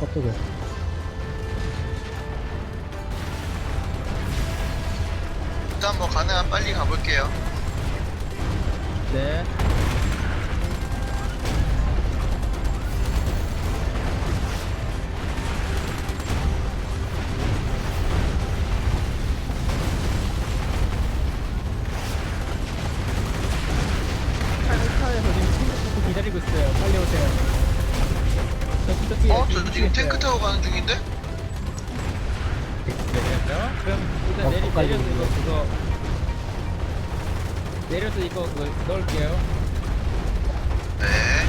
깜짝이야. 일단 뭐 가능한 빨리 가볼게요. 네. 거기까지 내려서 이거 그거 내려서 이거 그거 넣을게요. 네.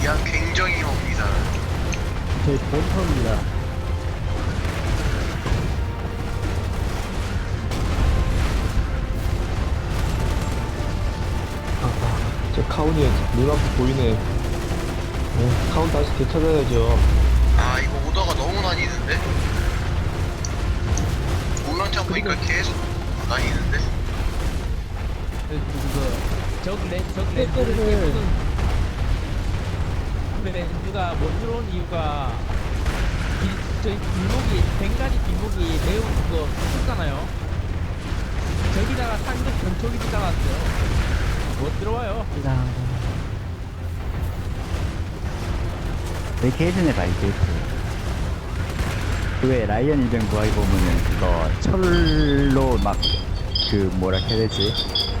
이한 굉장히 멉니다. 저희 본터입니다. 아, 저 카운이 눈앞에 보이네. 네, 카운 다시 되찾아야죠. 아 이거 오더가 너무 나뉘는데? 우연창 보니까 계속 나뉘는데? 그, 그, 그, 적내, 적내, 근데 누가 못 들어온 이유가 길, 저희 길목이 벵가지 길목이 매우 그거 좁잖아요. 저기다가 상급 전초기 들어갔어요. 못 들어와요. 베이케이션에 가있게 있어요. 그왜 라이언 일병 구하기 보면은 그거 철로 막 그 뭐라 해야 되지?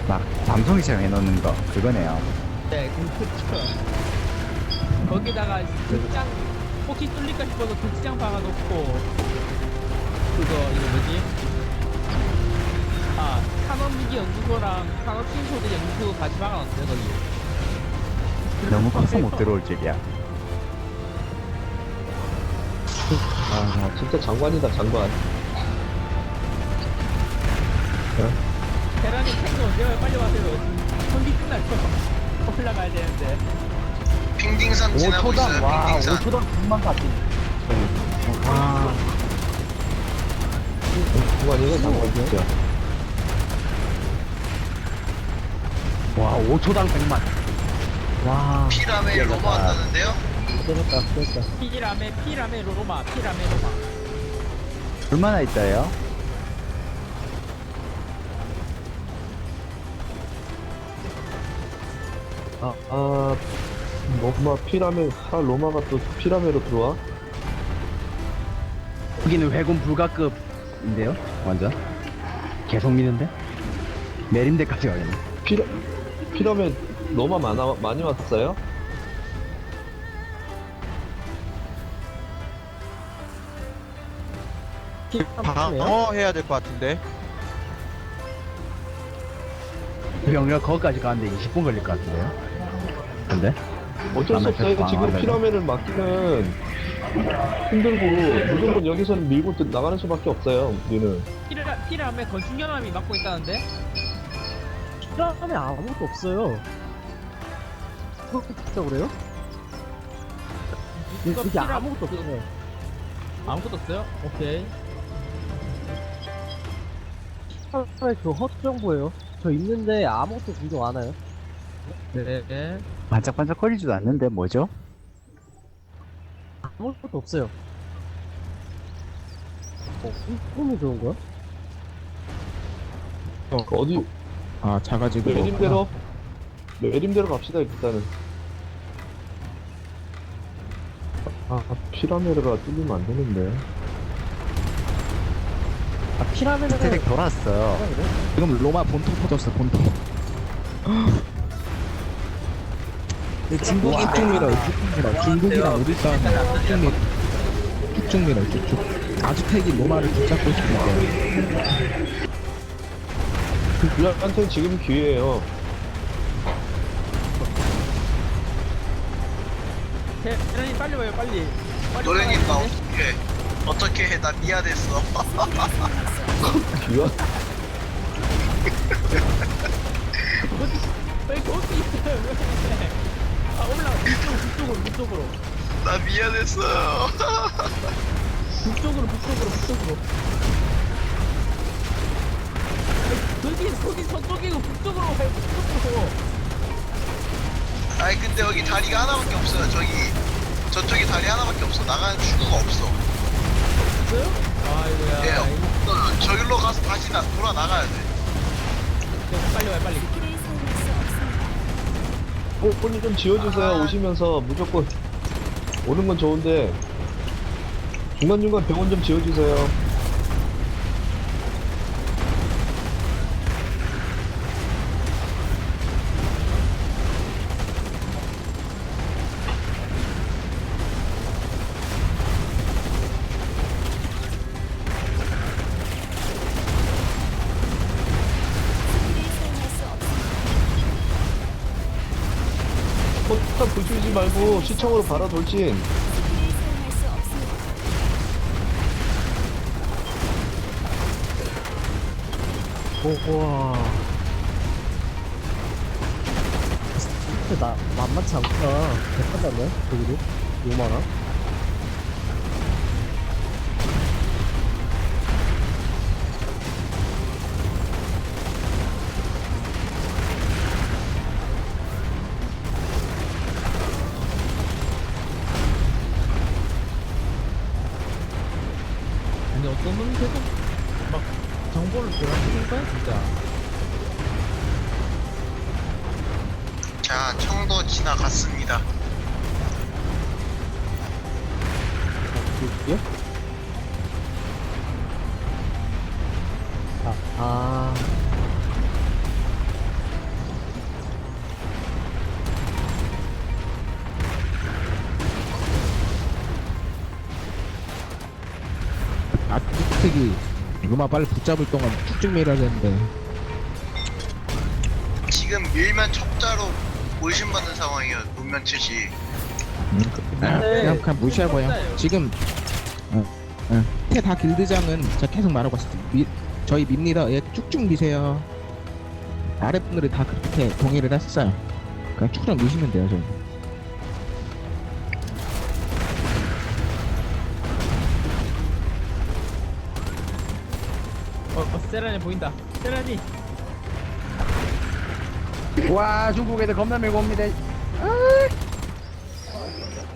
막 방송이처럼 해놓는 거 그거네요. 네, 그렇죠. 거기다가 극장 혹시 뚫릴까 싶어서 극장 박아놓고 그거 이거 뭐지? 아 산업미기 연구소랑 산업신소들 연구소 같이 박아놨어요 거기. 너무 커서 못 들어올 줄이야. 아, 진짜 장관이다, 장관. 대란이 탱크 언제 와요? 빨리 와세요. 손이 끝날 거 올라가야 되는데. 핑딩산 지나고 있어요. 5초당, 와, 핑딩산. 5초당 9만 가지. 와, 장관이네, 장관, 진짜. 와, 5초당 100만. 와, 피라멜 로마 한다는데요? 됐다, 됐다. 피라메 피라메 로마 피라메 로마. 얼마나 있어요? 아, 아, 로마 피라멜, 아, 로마가 또 피라멜로 들어와? 여기는 회군 불가급인데요? 완전? 계속 미는데? 내림대까지 가겠네. 피라, 피라멜 로마 많아, 많이 왔어요? 방어해야 될 것 같은데 병력 거기까지 가는데 20분 걸릴 것 같은데요? 근데? 어쩔 수 아, 없어요. 지금. 피라멜을 막기는 힘들고, 무조건 여기서는 밀고 들- 나가는 수밖에 없어요, 우리는. 피라 피라메 건축연합이 맡고 있다는데? 피라면 아무것도 없어요. 그렇게 진짜 그래요? 이거 여기 피라 아무것도 없어요. 아무것도 없어요? 오케이. 차라리 그 허투 정보예요. 저 있는데 아무것도 공격 안 와요. 네. 반짝반짝거리지도 않는데 뭐죠? 아무것도 없어요. 어, 꿈이 좋은 거야? 어디, 아 작아지고 내림대로, 내림대로 갑시다, 일단은. 아, 피라멜가 뚫리면 안 되는데. 아, 피라면은 스택 돌았어. 지금 로마 본토 터졌어 본토 중국 이쪽 밀어 이쪽 밀어 중국이랑 우리 싸움 쭉쭉 밀어 쭉쭉 아주택이 로마를 붙잡고 있는데 우리한테는 지금 기회예요. 대, 대란이 빨리 와요 빨리 빨리 노래님 나 와요. 어떻게 어떻게 해? 나 미안했어. 귀가 어디 왜 거기 있어요 왜? 아 올라 북쪽 북쪽으로 북쪽으로 나 미안했어요. 북쪽으로 북쪽으로 북쪽으로 아니, 거기 거기 서쪽이고 북쪽으로 가요 북쪽으로 아니 근데 여기 다리가 하나밖에 없어요. 저기 저쪽에 다리 하나밖에 없어. 나가는 출구가 없어. 있어요? 아이고야 예, 이거 어, 저기로 가서 다시 나, 돌아 나가야 돼. 빨리 와요 빨리 어, 폰이 좀 지워주세요. 오시면서 무조건 오는 건 좋은데 중간중간 병원 좀 지워주세요. 말고 시청으로 바로 돌진. 오, 와. 진짜 나, 만만치 않구나. 대단하네, 저기도. 요만하. 거야 진짜 자, 청도 지나갔습니다. 여기요? 아, 아. 아주택이 이거만 빨리 붙잡을 동안 쭉쭉 밀어야 되는데. 지금 밀면 첩자로 의심받는 상황이에요. 문면 칠시. 음, 그냥, 그냥, 그냥 무시하고요. 지금 어, 어, 태다 길드장은 제가 계속 말하고 미, 저희 밉니다 예, 쭉쭉 미세요. 아랫분들이 다 그렇게 동의를 했어요. 그냥 쭉쭉 미시면 돼요 저희 세란이 보인다 세란이 와 중국 애들 겁나 밀고 옵니다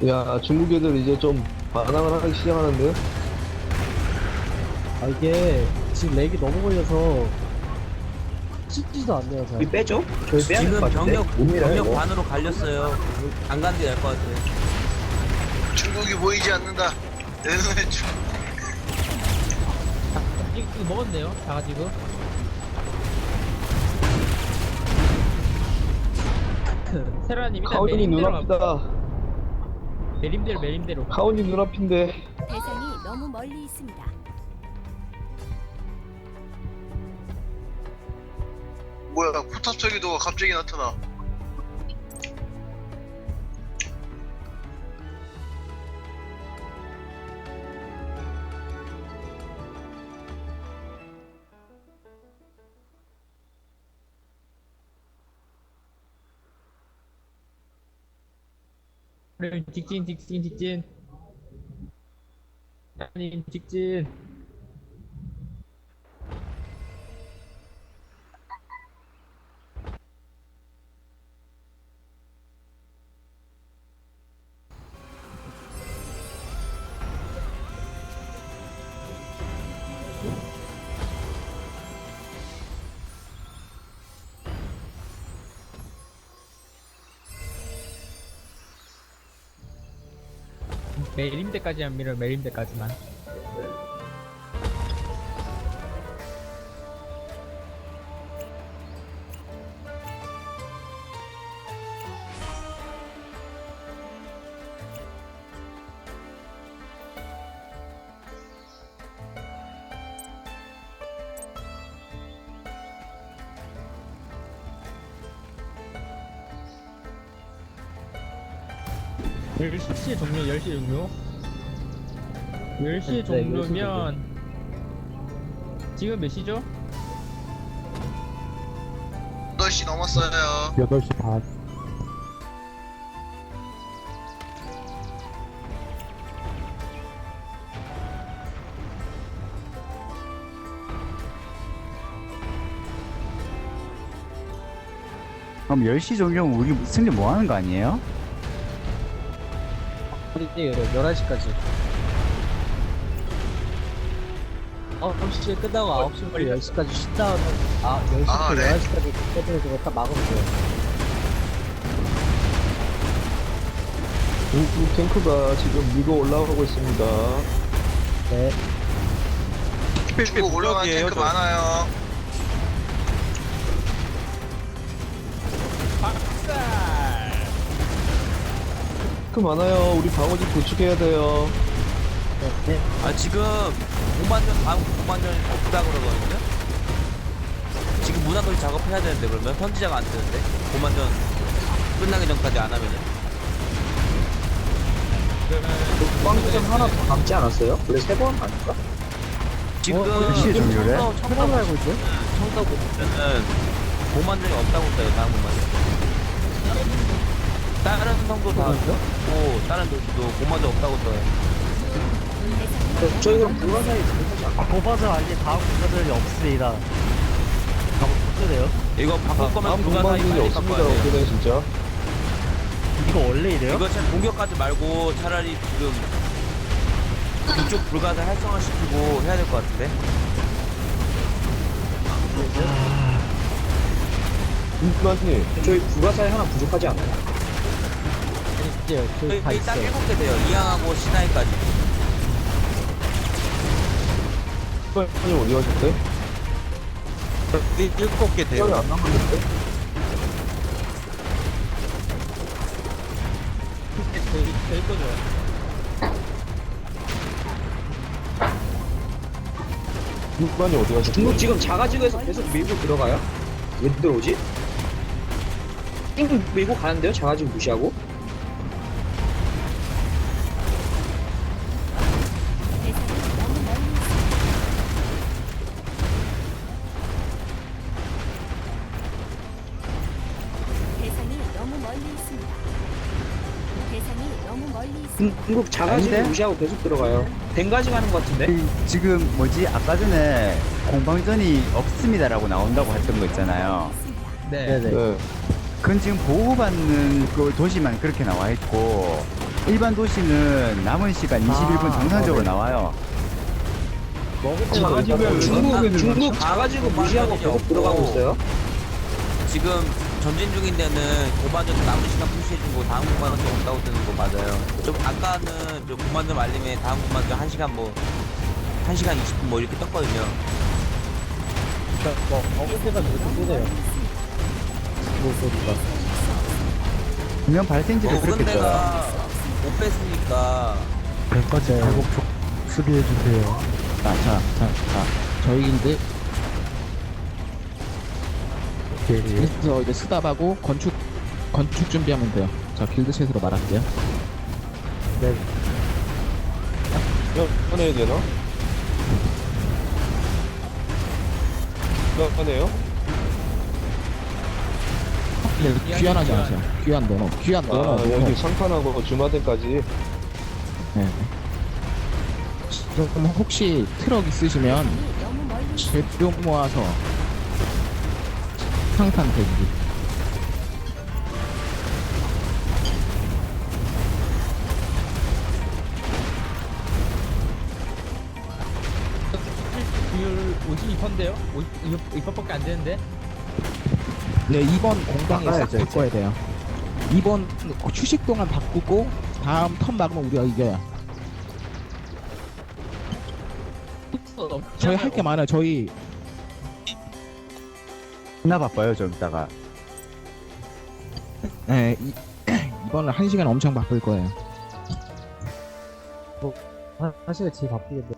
야, 중국 애들 이제 좀 반항을 하기 시작하는데? 아, 이게 지금 렉이 너무 걸려서 씻지도 않네요, 잘. 빼죠? 지금 병력 병력 반으로 갈렸어요. 안 가는 게 나을 것 같아요. 중국이 보이지 않는다. 내 눈에 중. 이거, 이거 먹었네요 다 가지고 세란님 일단 카오님이 매림대로 가- 눈앞이다. 매림대로 매림대로 카오님 눈앞인데. 대상이 너무 멀리 있습니다. 뭐야, 포탑 저기도가 갑자기 나타나. 직진 직진 직진. 아니 직진 매림대까지만 밀어 매림대까지만 10시 종료, 10시 종료. 10시 네, 종료면 지금 몇 시죠? 8시 넘었어요 8시 반. 그럼 10시 종료면 우리 승리 뭐 하는 거 아니에요? 아니, 11시까지. 9시에 끝나고 9시부터 10시까지 쉰 다음에, 아, 10시부터 아, 네. 11시까지 끝내서 딱 막으면 돼요. 중국 탱크가 지금 밀고 올라오고 있습니다. 네. 중국 올라간 탱크 많아요 탱크 많아요. 우리 방어진 구축해야 돼요. 네. 아 지금 5만 년 다음 5만 년 없다 그러거든요. 지금 문화놀이 작업해야 되는데 그러면 현지자가 안 되는데 5만 년 끝나기 전까지 안 하면은 광전 하나 더 남지 않았어요? 원래 세 번 아닌가? 지금 몇 시에 종료래? 청도 청도 알고 있어요? 청도 보면은 5만 년이 없다고 써요 다음 5만 년. 다른 성도 다 있고 다른 도시도 5만년 없다고 써요. 저- 저희 그럼 불가사에 들어가지 않나? 도바저 아니 다음 구간들이 없습니다. 어때요? 이거 바꿀 거면 다음 불가사의 공방진이 빨리 없습니다. 바꿔야 돼요. 어떻게 돼 진짜? 이거 원래 이래요? 이거 참 공격하지 말고 차라리 지금 이쪽 불가사 활성화 시키고 해야 될 것 같은데. 인간님 저희 불가사에 하나 부족하지 않나요? 이제 저희 그다 딱 있어요. 일곱 개 돼요. 이항하고 시나이까지. 인간님 어디 가셨대? 일- 일곱 개 돼요. 시간이 안 남았는데? 될, 될 거죠. 인간이 어디 가셨대? 중국 지금 자가지구에서 계속 밀고 들어가요? 왜 들어오지? 쭉 밀고 가는데요? 자가지구 무시하고? 중- 중국 아닌데? 무시하고 계속 들어가요. 댕가지 가는 것 같은데? 이- 지금 뭐지? 아까 전에 공방전이 없습니다라고 나온다고 했던 거 있잖아요. 네. 네네. 네. 그건 지금 보호받는 그 도시만 그렇게 나와 있고 일반 도시는 남은 시간 21분 아, 정상적으로 네. 나와요. 자가지구에 중국, 중국 자가지구 무시하고. 계속 들어가고 있어요. 지금 전진 중인 데는 5만년 남은 시간 푸시해주고 다음 9만원 좀 없다고 뜨는 거 맞아요. 좀 아까는 좀 9만년 알림에 다음 9만년 1시간 뭐 1시간 20분 뭐 이렇게 떴거든요. 그러니까 뭐 때가 이렇게 뜨네요. 뭐 소리가. 분명 발생지를 먹은 그렇게 떠요. 데가 못 뺐으니까 백화제 회복 수비해 주세요. 자, 자, 자, 자. 저희 길드 그래서 이제 스답하고 건축 건축 준비하면 돼요. 자, 길드 셋으로 말할게요. 네. 야, 꺼내야 되나? 야, 꺼내요? 네, 귀환하지 않으세요. 귀환 넣어. 귀환 아, 넣어. 여기 상판하고 주마대까지. 네. 그럼 혹시 트럭 있으시면. 재료 모아서 상탄 대기. 비율 52%인데요? 52%밖에 안 되는데? 네, 2번 공방에 싹 바꿔야죠, 바꿔야 돼요. 2번 휴식 동안 바꾸고 다음 턴 막으면 우리가 이겨요. 저희 할 게 많아요. 저희 나 바빠요 좀 이따가. 네, 이, 이번은 한 시간 엄청 바쁠 거예요. 사- 사실 제일 바쁘겠네.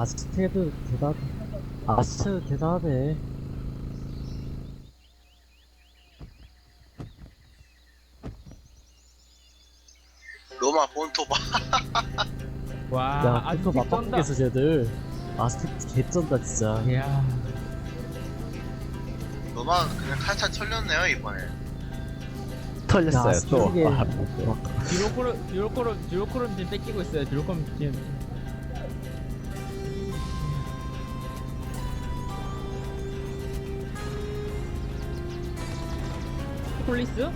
아, 아스테도 대단, 아스테도 대단하네. 로마 본토바 와 야, 아주 쩐다. 맞바꾸겠어, 쟤들. 아스테 개쩐다, 진짜. 이야. 로마 그냥 탈탈 털렸네요 이번에. 털렸어요 야, 또. 스틱에- 아, 듀로코로 듀로코로 듀로코로 지금 뺏기고 있어요. 듀로콤 지금 폴리스?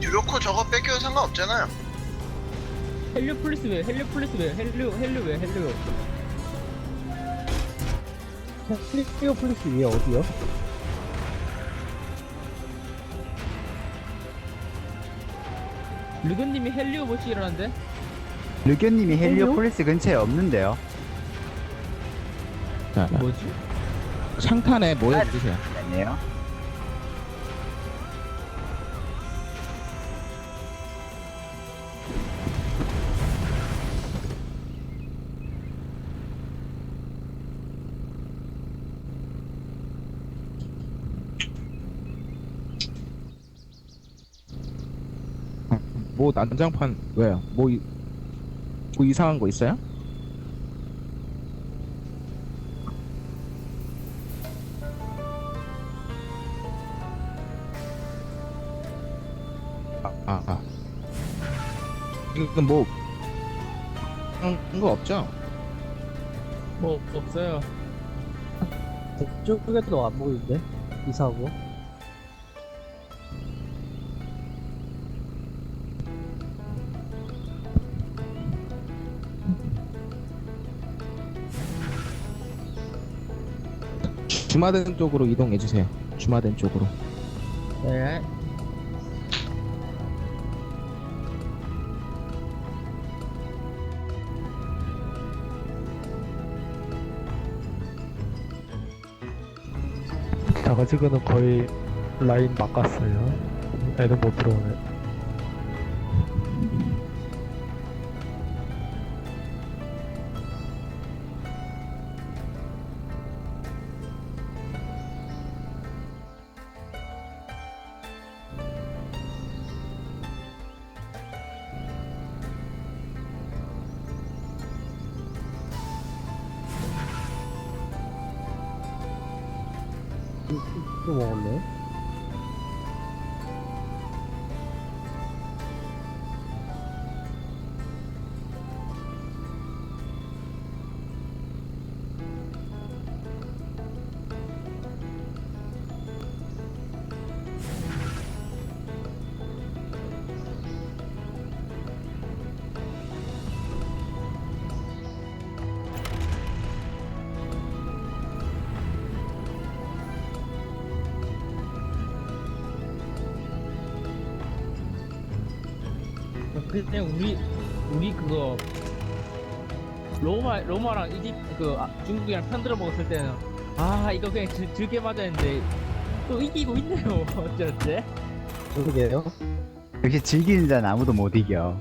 듀로코 저거 뺏겨도 상관없잖아요 헬리오 폴리스 왜? 헬리오 폴리스 왜? 헬리오 헬리오 왜? 헬리오 플리오 플리스 위에 어디요? 르근님이 헬리오 보시라는데? 르교님이 헬리오폴리스 근처에 없는데요 자, 뭐지? 상탄에 모여주세요. 아니에요? 뭐 난장판 왜요? 뭐, 이- 뭐 이상한 거 있어요? 아, 아, 아. 이건 뭐 그런 거 없죠? 뭐 없어요 저쪽에도 안 보이는데? 이사하고. 주마등 쪽으로 이동해 주세요. 주마등 쪽으로. 네 저가지고는 거의 라인 막았어요. 애들 못 들어오네. 또 먹었네. 그냥 우리 우리 그거 로마 로마랑 이집 그 아, 중국이랑 편들어 먹었을 때는 아 이거 그냥 즐, 즐겨 맞았는데 또 이기고 있네요. 어째 그러게요. 역시 즐기는 자는 아무도 못 이겨